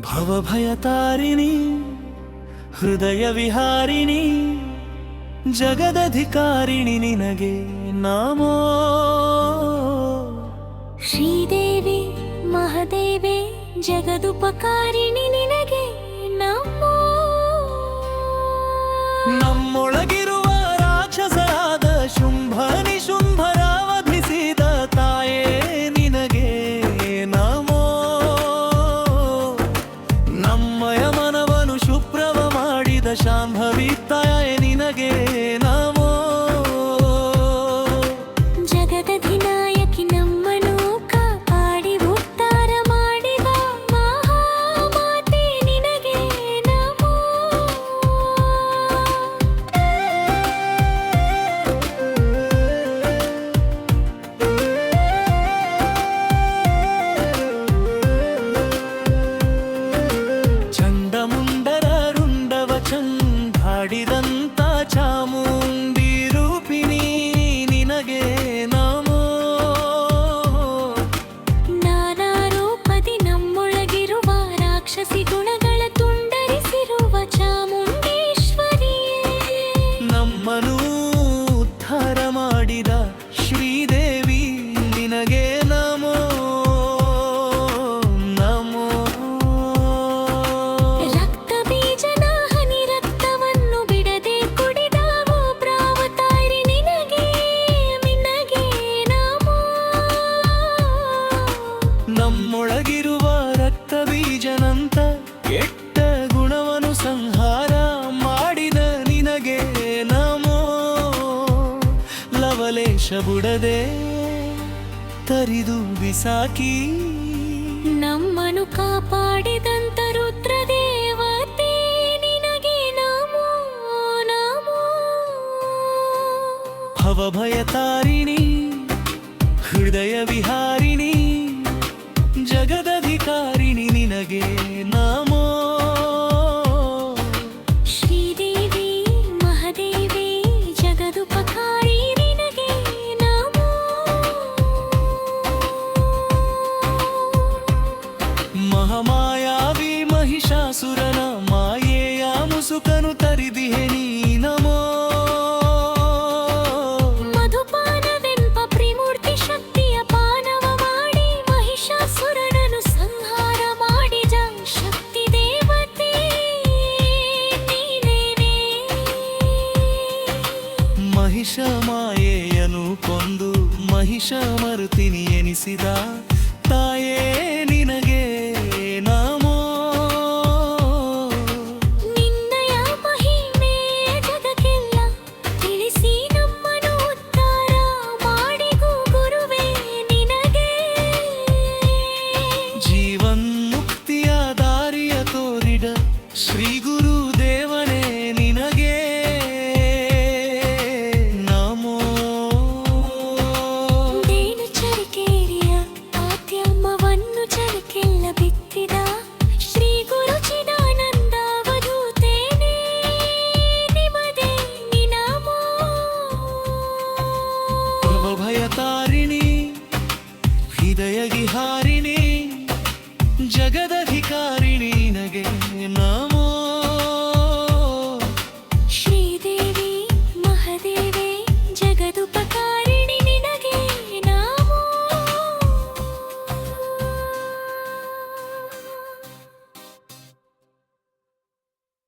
ಭಯ ತಾರಿಣಿ ಹೃದಯ ವಿಹಾರಿಣಿ ಜಗದಧಿಕಾರಿಣಿ ನಿನಗೆ ನಾಮೋ. ಶ್ರೀದೇವಿ ಮಹಾದೇವಿ ಜಗದುಪಕಾರಿಣಿ ನಿನಗೆ സംഭവിത്ത ಮಾಡಿದ ನಿನಗೆ ನಮೋ. ಲವಲೇಶ ಬುಡದೆ ತರಿದು ಬಿಸಾಕಿ. ನಮ್ಮನು ಕಾಪಾಡಿದಂತ ರುದ್ರದೇವತೆ ನಿನಗೆ ನಮೋ ನಮೋ. ಭವಭಯತಾರಿಣಿ ಹೃದಯ ವಿಹಾರ ಅಸುರನ ಮಾಯೆಯ ಮುಸುಕನು ತರಿದಿಹೆ ನೀ ನಮೋ. ಮಧುಪಾನವೆಂಬ ಪ್ರಿಮೂರ್ತಿ ಶಕ್ತಿಯ ಪಾನವ ಮಾಡಿ ಮಹಿಷಾಸುರನನು ಸಂಹಾರ ಮಾಡಿದ ಶಕ್ತಿ ದೇವತೆ. ನೀನೇನೆ. ಮಹಿಷ ಮಾಯೆಯನು ಕೊಂದು ಮಹಿಷ ಮರುತಿನಿ ಎನಿಸಿದ ತಾಯೇ